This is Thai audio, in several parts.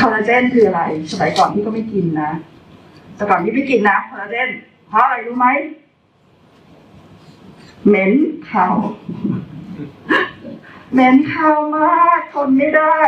คอลลาเจนคืออะไร สมัยก่อนพี่ก็ไม่กินนะ แต่ก่อนพี่ไม่กินนะคอลลาเจนเพราะอะไรรู้ไหม เหม็นขาวเหม็นขาวมากทนไม่ได้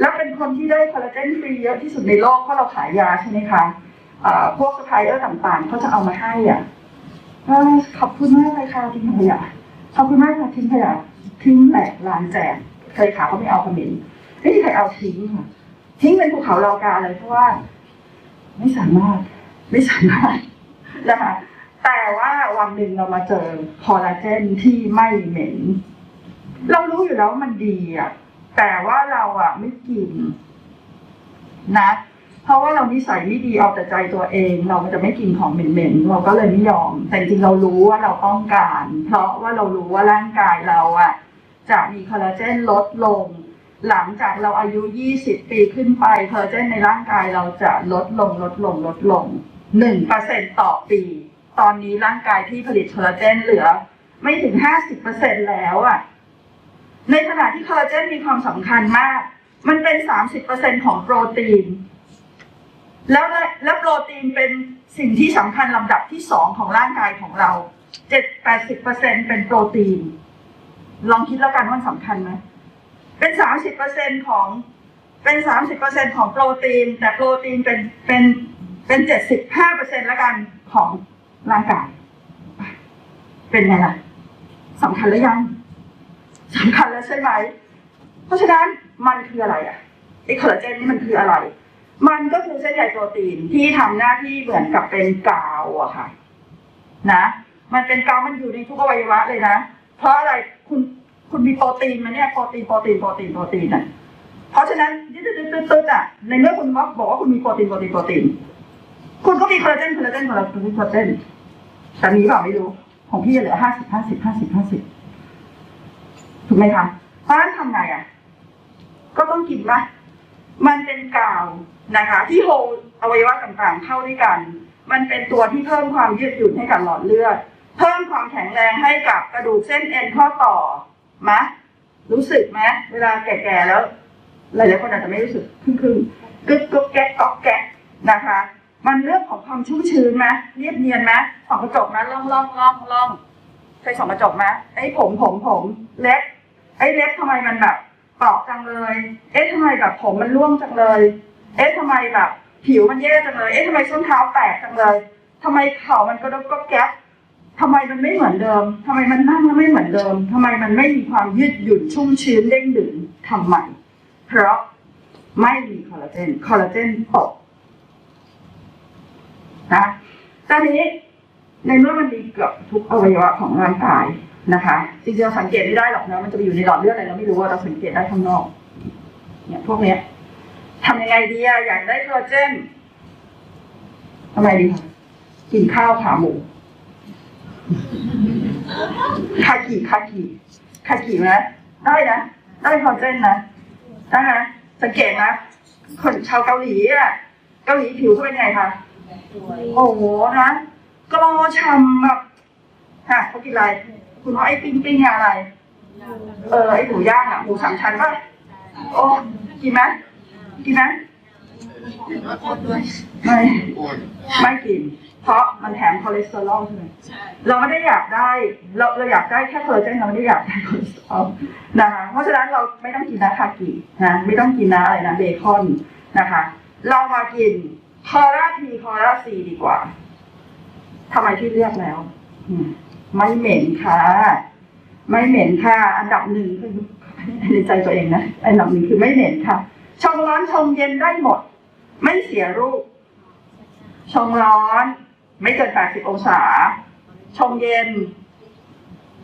แล้วเป็นคนที่ได้คอลลาเจนฟรีเยอะที่สุดในโลกเพราะเราขายยาใช่ไหมคะพวกสไพเออร์ต่างๆเขาจะเอามาให้อะขอบคุณมากเลยค่ะทิ้งขยะขอบคุณมากค่ะทิ้งขยะทิ้งแหลกลานแจกเคยขาเขาไม่เอาขมิ้นไม่มีใครเอาทิ้งค่ะ ทิ้งเป็นภูเขาเรากาเลยเพราะว่า ไม่สามารถ ไม่สามารถนะคะแต่ว่าวันหนึ่งเรามาเจอคอลลาเจนที่ไม่เหม็น เรารู้อยู่แล้วว่ามันดีอะแต่ว่าเราอะไม่กินนะเพราะว่าเรานิสัยไม่ดีเอาแต่ใจตัวเอง เราจะไม่กินของเหม็นๆเราก็เลยไม่ยอม แต่จริงเรารู้ว่าเราต้องการ เพราะว่าเรารู้ว่าร่างกายเราอะจะมีคอลลาเจนลดลง หลังจากเราอายุ 20 ปีขึ้นไปคอลลาเจนในร่างกายเราจะลดลงลดลงลดลง1%ต่อปี ตอนนี้ร่างกายที่ผลิตคอลลาเจนเหลือ ไม่ถึง 50%แล้วอะ ในขณะที่คอลลาเจนมีความสำคัญมาก มันเป็น 30%ของโปรตีน แล้วแล้วโปรตีนเป็นสิ่งที่สำคัญลำดับที่สองของร่างกายของเรา 7-80%เป็นโปรตีน ลองคิดแล้วกันว่าสำคัญไหม เป็น30%ของเป็น30%ของโปรตีน แต่โปรตีนเป็นเป็นเป็น75%แล้วกันของร่างกายเป็นไงล่ะสำคัญหรือยังสำคัญแล้วใช่ไหม เพราะฉะนั้นมันคืออะไรอะไอคอลลาเจนนี่มันคืออะไร มันก็คือเส้นใยโปรตีนที่ทำหน้าที่เหมือนกับเป็นกาวอะค่ะ นะ มันเป็นกาวมันอยู่ในทุกอวัยวะเลยนะ เพราะอะไรคุณ มีโปรตีนมาเนี่ยโปรตีนโปรตีนโปรตีนโปรตีนอะเพราะฉะนั้นตึ๊ดตึ๊ดตึ๊ดอะในเมื่อคุณบอกว่าคุณมีโปรตีนโปรตีนโปรตีนคุณก็มีคอลลาเจนคอลลาเจนคอลลาเจนคอลลาเจนแต่มีเปล่าไม่รู้ ของพี่เหลือห้าสิบห้าสิบห้าสิบห้าสิบถูกไหมคะเพราะฉะนั้นทำไงอะ ก็ต้องกินปะมันเป็นกาวนะคะ ที่โฮลอวัยวะต่างๆ เข้าด้วยกัน มันเป็นตัวที่เพิ่มความยืดหยุ่นให้กับหลอดเลือด เพิ่มความแข็งแรงให้กับกระดูกเส้นเอ็นข้อต่อ มะรู้สึกไหมเวลาแก่ๆแล้ว หลายๆคนอาจจะไม่รู้สึกครึ่งๆกึกกึกแก๊กก๊อกแก๊กนะคะ มันเรื่องของความชุ่มชื้นไหมเรียบเนียนไหมส่องกระจกนะล่องล่องล่องล่องเคยส่องกระจกไหมไอ้ผมผมผมเล็บไอ้เล็บทำไมมันแบบเปราะจังเลย เอ๊ะทำไมแบบผมมันร่วงจังเลย เอ๊ะทำไมแบบ ผิวมันแย่จังเลย เอ๊ะทำไมส้นเท้าแตกจังเลยทำไมเข่ามันกระดกก็แก๊ก ทำไมมันไม่เหมือนเดิมทำไมมันนั่งแล้วไม่เหมือนเดิมทำไมมันไม่มีความยืดหยุ่นชุ่มชื้นเด้งดึงทำไม เพราะไม่มีคอลลาเจน คอลลาเจนตกนะ ตอนนี้ในเมื่อมันมีเกือบทุกอวัยวะของร่างกายนะคะจริงๆเราสังเกตไม่ได้หรอกนะมันจะไปอยู่ในหลอดเลือดอะไรเราไม่รู้ว่าเราสังเกตได้ข้างนอก เนี่ยพวกเนี้ยทำยังไงดีอะอยากได้คอลลาเจนทำไมดีคะกินข้าวขาหมู คากิคากิคากิไหมได้นะ ได้คอเจนนะได้นะสังเกตนะ คนชาวเกาหลีอะเกาหลีผิวเขาเป็นไงคะโอ้โหนะกรอช้ำแบบฮะเขากินอะไร คุณว่าไอ้ปิ้งปิ้งอะไร เออไอ้หมูย่างอะหมูสามชั้นป่ะโอ้กินไหมกินไหมไม่ไม่กิน มันแถมคอเลสเตอรอลใช่ไหมเราไม่ได้อยากได้ เราเราอยากได้แค่คอลลาเจนเราไม่ได้อยากได้คอเลสเตอรอลนะคะเพราะฉะนั้นเราไม่ต้องกินนะคากินะไม่ต้องกินนะอะไรนะเบคอนนะคะ เรามากินคอราทีคอราซีดีกว่าทำไมที่เลือกแล้วอืมไม่เหม็นค่ะ ไม่เหม็นค่ะ อันดับหนึ่งคือในใจตัวเองนะอันดับหนึ่งคือไม่เหม็นค่ะชงร้อนชงเย็นได้หมด ไม่เสียรูปชงร้อน ไม่เกิน 80 องศา ชงเย็น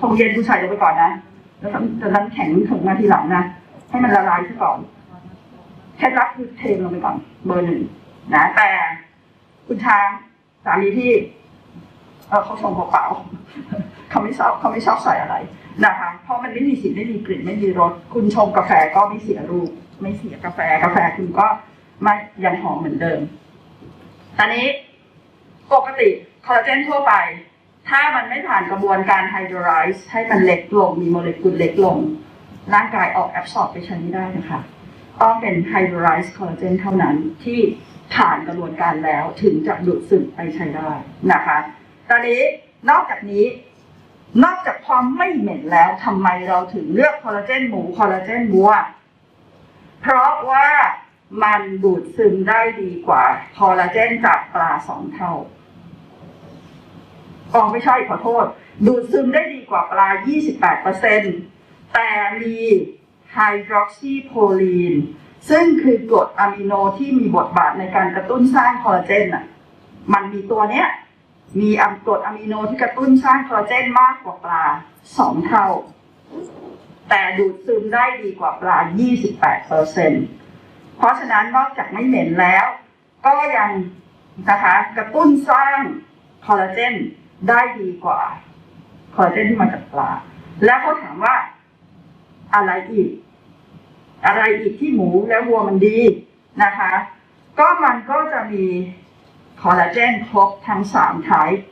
ชงเย็นคุณใส่ลงไปก่อนนะ แล้วจากนั้นแข็งถึงมาทีหลังนะ ให้มันละลายซะก่อนเคล็ดลับคือเทลงไปก่อน เบอร์หนึ่งนะ แต่คุณช้างสามีที่เออเขาชงเปล่าๆเขาไม่ชอบเขาไม่ชอบใส่อะไรนะคะ เพราะมันไม่มีสีไม่มีกลิ่นไม่มีรส คุณชงกาแฟก็ไม่เสียรูป ไม่เสียกาแฟ กาแฟคุณก็ไม่ยังหอมเหมือนเดิม ตอนนี้ ปกติคอลลาเจนทั่วไป ถ้ามันไม่ผ่านกระบวนการไฮโดรไลซ์ให้มันเล็กลง มีโมเลกุลเล็กลง ร่างกายออกแอบสอบไปใช้ไม่ได้นะคะ ต้องเป็น hydrolyzed collagen เท่านั้นที่ผ่านกระบวนการแล้วถึงจะดูดซึมไปใช้ได้นะคะ ตอนนี้นอกจากนี้ นอกจากความไม่เหม็นแล้วทำไมเราถึงเลือกคอลลาเจนหมูคอลลาเจนวัว เพราะว่ามันดูดซึมได้ดีกว่าคอลลาเจนจากปลาสองเท่า อ๋อไม่ใช่ขอโทษ ดูดซึมได้ดีกว่าปลา 28%แต่มีไฮดรอกซีโพลีนซึ่งคือกรดอะมิโนที่มีบทบาทในการกระตุ้นสร้างคอลลาเจนอะ มันมีตัวเนี้ย มีอะกรดอะมิโนที่กระตุ้นสร้างคอลลาเจนมากกว่าปลาสองเท่า แต่ดูดซึมได้ดีกว่าปลา 28เปอร์เซ็นเพราะฉะนั้นนอกจากไม่เหม็นแล้ว ก็ยังนะคะกระตุ้นสร้างคอลลาเจน ได้ดีกว่าคอลลาเจนที่มาจากปลา แล้วเขาถามว่าอะไรอีก อะไรอีกที่หมูและวัวมันดีนะคะ ก็มันก็จะมีคอลลาเจนครบทั้งสามไทป์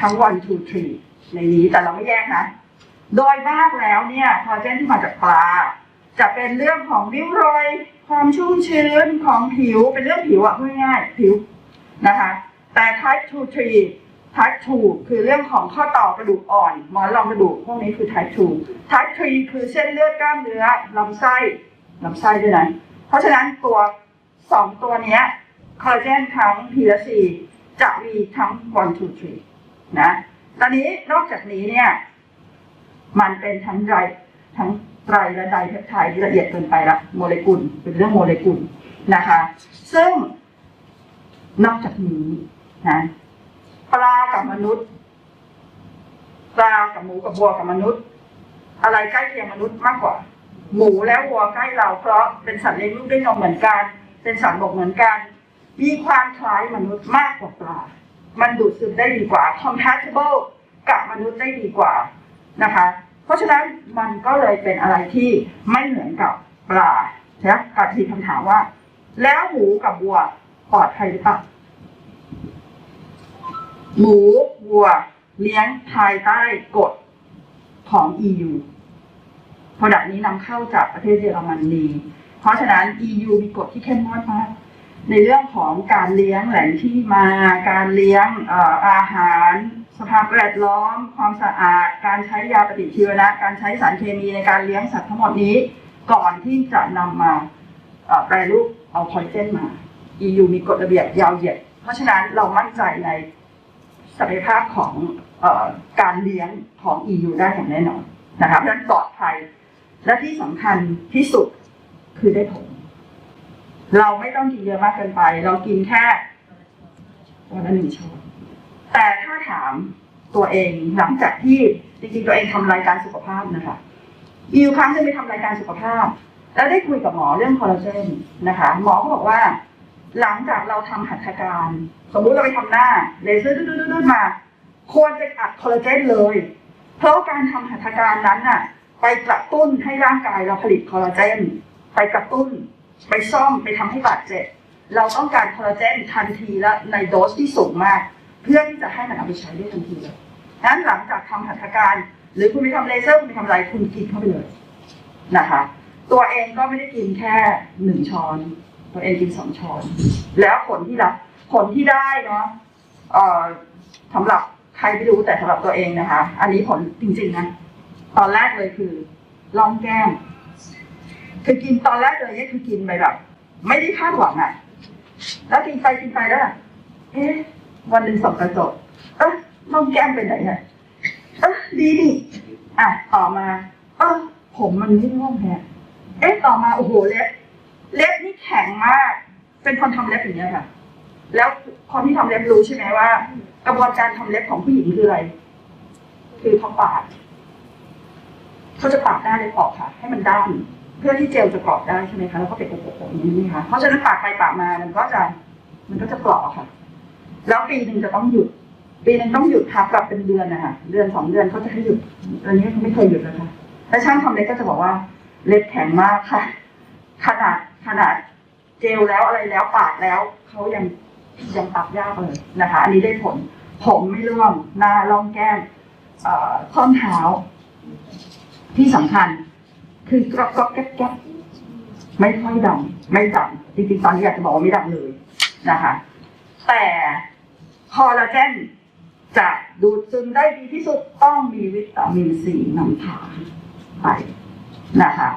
ทั้ง one two three ในนี้แต่เราไม่แยกนะ โดยมากแล้วเนี่ยคอลลาเจนที่มาจากปลา จะเป็นเรื่องของริ้วรอย ความชุ่มชื้นของผิวเป็นเรื่องผิวอะพูดง่ายๆผิวนะคะ แต่ type 2 3 type 2 คือเรื่องของข้อต่อกระดูกอ่อน หมอนรองกระดูกพวกนี้คือ type 2 type 3 คือเส้นเลือดกล้ามเนื้อลำไส้ลำไส้ด้วยนะเพราะฉะนั้นตัวสองตัวนี้คอลลาเจนทั้ง P และ C จะมีทั้ง 1 2 3 นะ ตอนนี้นอกจากนี้เนี่ย มันเป็นทั้งไรทั้งไตรและไดเพปไทด์ที่ละเอียดเกินไปละโมเลกุลเป็นเรื่องโมเลกุลนะคะ ซึ่งนอกจากนี้ นะปลากับมนุษย์ปลากับหมูกับวัวกับมนุษย์ อะไรใกล้เคียงมนุษย์มากกว่า หมูและวัวใกล้เราเพราะเป็นสัตว์เลี้ยงลูกด้วยนมเหมือนกัน เป็นสัตว์บกเหมือนกัน มีความคล้ายมนุษย์มากกว่าปลา มันดูดซึมได้ดีกว่า compatible กับมนุษย์ได้ดีกว่านะคะ เพราะฉะนั้นมันก็เลยเป็นอะไรที่ไม่เหมือนกับปลานะกับทีคำถามว่า แล้วหมูกับวัวปลอดภัยหรือเปล่า หมูวัว เลี้ยงภายใต้กฎของ EU ผลักนี้นำเข้าจากประเทศเยอรมนี เพราะฉะนั้น EU มีกฎที่เข้มงวดมากในเรื่องของการเลี้ยงแหล่งที่มา การเลี้ยงออาหาร สภาพแวดล้อม ความสะอาด การใช้ยาปฏิชีวนะ การใช้สารเคมีในการเลี้ยงสัตว์ทั้งหมดนี้ ก่อนที่จะนำมาแปรรูปเอาคอลลาเจนมา EU มีกฎระเบียบยาวเหยียด เพราะฉะนั้นเรามั่นใจใน ศักยภาพของออการเลี้ยงของ EU ได้อย่างแน่นอนนะคะเพราะฉะนั้นปลอดภัยและที่สำคัญที่สุดคือได้ผล เราไม่ต้องกินเยอะมากเกินไป เรากินแค่วันละหนึ่งช้อนแต่ถ้าถามตัวเองหลังจากที่จริงๆตัวเองทำรายการสุขภาพนะคะมีอยู่ครั้งหนึงไปทำรายการสุขภาพ แล้วได้คุยกับหมอเรื่องคอลลาเจนนะคะ หมอเขาบอกว่า หลังจากเราทำหัตถการ สมมุติเราไปทำหน้าเลเซอร์ดืดๆมา ควรจะอัดคอลลาเจนเลย เพราะการทำหัตถการนั้นน่ะ ไปกระตุ้นให้ร่างกายเราผลิตคอลลาเจน ไปกระตุ้น ไปซ่อมไปทำให้บาดเจ็บ เราต้องการคอลลาเจนทันทีและในโดสที่สูงมาก เพื่อที่จะให้มันเอาไปใช้ได้ทันทีนั้นหลังจากทำหัตถการ หรือคุณไปทำเลเซอร์คุณไปทำอะไรคุณกินเข้าไปเลยนะคะ ตัวเองก็ไม่ได้กินแค่หนึ่งช้อน ตัวเองกินสองช้อน แล้วผลที่รับผลที่ได้เนาะเอ่อสำหรับใครไม่รู้แต่สำหรับตัวเองนะคะ อันนี้ผลจริงๆนะตอนแรกเลยคือร่องแก้ม คือกินตอนแรกเลยเนี่ยคือกินไปแบบ ไม่ได้คาดหวังอะแล้วกินไปกินไปแล้วอะเอ๊ะวันหนึ่งสองกระจกเอ๊ะร่องแก้มเป็นไหนเนี่ยเอ๊ะดีนี่อะต่อมา เออผมมันไม่ร่วงแฮะเอ๊ะต่อมาโอ้โหเล็บ เล็บนี่แข็งมาก เป็นคนทำเล็บอย่างเงี้ยค่ะ แล้วคนที่ทำเล็บรู้ใช่ไหมว่า กระบวนการทำเล็บของผู้หญิงคืออะไร คือเขาปาดเขาจะปาดหน้าเล็บออกค่ะ ให้มันด้านเพื่อที่เจลจะเกาะได้ใช่ไหมคะ แล้วก็เป็นโปะๆอย่างนี้นะคะเพราะฉะนั้นปาดไปปาดมามันก็จะ มันก็จะเกาะค่ะ แล้วปีหนึ่งจะต้องหยุด ปีหนึ่งต้องหยุดพักแบบเป็นเดือนนะคะ เดือนสองเดือนเขาจะให้หยุดอันนี้เขาไม่เคยหยุดเลยค่ะแต่ช่างทำเล็บก็จะบอกว่า เล็บแข็งมากค่ะ ขนาด ขนาดเจลแล้วอะไรแล้วปาดแล้วเขายังยังตัดยากเลยนะคะ อันนี้ได้ผลผมไม่ร่วงหน้าร่องแก้มเอ่อข้อเท้า ที่สำคัญ คือกรอบกรอบแก๊บแก๊บไม่ค่อยดำไม่ดำจริงๆตอนนี้อยากจะบอกว่าไม่ดำเลยนะคะ แต่คอลลาเจนจะดูดซึมได้ดีที่สุดต้องมีวิตามินซีนำทางไปนะคะ